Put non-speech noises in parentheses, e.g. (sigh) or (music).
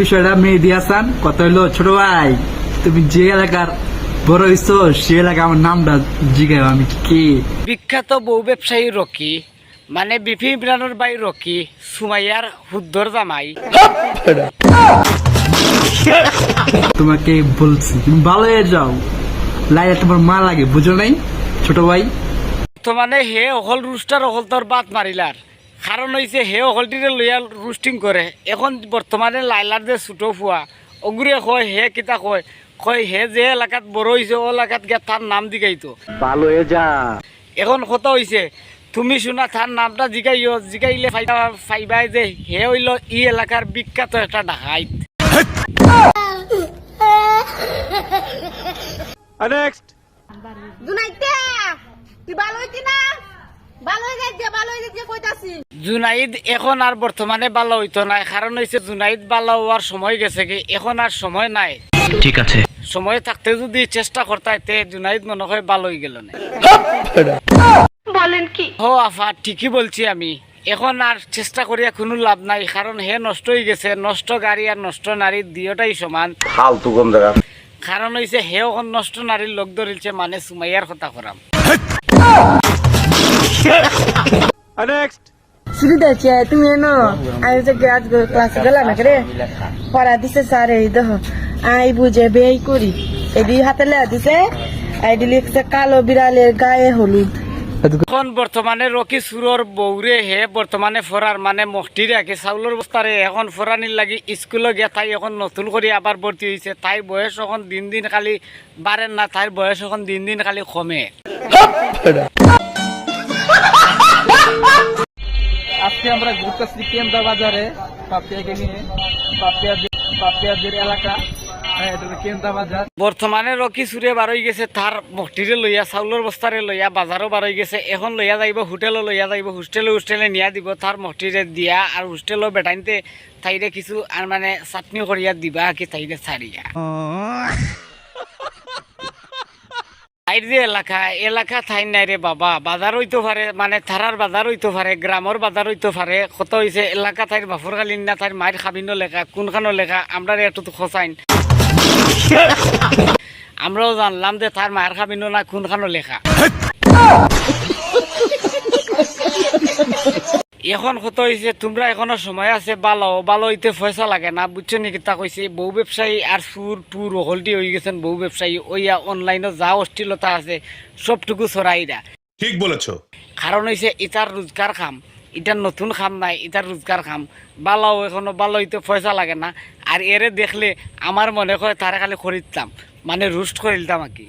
বিষয়টা মেহেদি হাসান কথা হইল ছোট ভাই তুমি যে এলাকার বড় হইছো সে এলাকা আমার নামটা জিগাই আমি কে? বিখ্যাত বউ ব্যবসায়ী রকি মানে বিপি ইমরানোর বাই রকি সুমাইয়ার হুদ্দর জামাই। তোমাকে বলছি তুমি ভালো হয়ে যাও। লাইলা তোমার মা লাগে বুঝো নাই ছোট ভাই? তো মানে হে অকল রুস্টার অকল তোর বাদ মারিলার। কারণ হয়েছে হে অকলটিরে লইয়া রুস্টিং করে এখন বর্তমানে লাইলার যে ছোটো ফুয়া অগুরে কয় হে কিতা কয় কয় হে যে এলাকাত বড় হয়েছে ও এলাকাত গিয়া তার নাম দিগাইতো ভালো যা। এখন কত হয়েছে তুমি শোনা তার নামটা জিগাইও জিগাইলে ফাইবা ফাইবাই যে হে হইল ই এলাকার বিখ্যাত একটা ডাকাইত জুনাইতে তুই ভালো হইতি না জুনাইদ এখন আর বর্তমানে ভালো হইতো না কারণ হয়েছে জুনাইদ ভালো হওয়ার সময় গেছে কি এখন আর সময় নাই। ঠিক আছে। সময় থাকতে যদি চেষ্টা করতাইতে জুনাইদ মনে হয় ভালো হয়ে গেল না। বলেন কি? ও আফা ঠিকই বলছি আমি। এখন আর চেষ্টা করিয়া কোনো লাভ নাই কারণ হে নষ্ট হয়ে গেছে। নষ্ট গাড়ি আর নষ্ট নারী দুয়োটাই সমান। ফালতু কোন জায়গা কারণ হয়েছে হে নষ্ট নারীর লোক ধরিলছে মানে সুমাইয়ার কথা করাম। (laughs) সুবিধা আছে তুমি এনো? আমি তো আজ ক্লাসে গেলাম না রে পড়া দিছে স্যার এই দেখো। আই বুঝে বেই করি। এদি হাতে লেয়া দিছে। আইডি লিখছে কালো বিড়ালের গায়ে হলুদ। এখন বর্তমানে রকি সুরর বৌরে হে বর্তমানে ফরার মানে মহটি রাখে চাউলের বস্তারে এখন ফরানির লাগি স্কুলে গিয়া তাই এখন নতুন করে আবার ভর্তি হয়েছে তাই বয়স এখন দিন দিন খালি বাড়েন না তাই বয়স এখন দিন দিন খালি কমে। আজকে আমরা ঘুরতেছি কেন্দ্রা বাজারে পাপিয়াকে নিয়ে পাপিয়াদের পাপিয়াদের এলাকা। হ্যাঁ বর্তমানে রকি সুরে বারই গেছে তার মহটিরে লইয়া চাউলের বস্তারে লইয়া বাজারও বারই গেছে এখন লইয়া যাইব হোটেলও লইয়া যাইব হোস্টেলে হোস্টেলে নিয়া দিব তার মহটিরে দিয়া আর হোস্টেলও বেটাইনতে তাইরে কিছু আর মানে চাটনি করিয়া দিবা কি তাইরে ছাড়িয়া তাইর যে এলাকা এলাকা ঠাই নাই রে বাবা। বাজার হইতে পারে মানে থারার বাজার হইতে পারে গ্রামের বাজার হইতে পারে। কত হয়েছে এলাকা থাইর বাফুর কালীন না থাইর মায়ের খাবিনো লেখা, কোনখানো লেখা, আমরা একটু খসাইন আমরাও জানলাম যে তার মায়ের খাবিনো না কোনখানো লেখা। এখন কত হয়েছে তোমরা এখনও সময় আছে ভালো ভালো হইতে পয়সা লাগে না বুঝছ নাকি তা কইছে? বউ ব্যবসায়ী আর সুর টুর হলটি হয়ে গেছেন বউ ব্যবসায়ী ওইয়া অনলাইনে যা অশ্লীলতা আছে সবটুকু ছড়াইরা ঠিক বলেছ। কারণ হইছে ইটার রোজগার খাম ইটার নতুন খাম নাই ইটার রোজগার খাম। বালাও এখনও ভালো হইতে পয়সা লাগে না আর এরে দেখলে আমার মনে হয় তারা খালি খরিদতাম মানে রুস্ট করে দিতাম আর কি।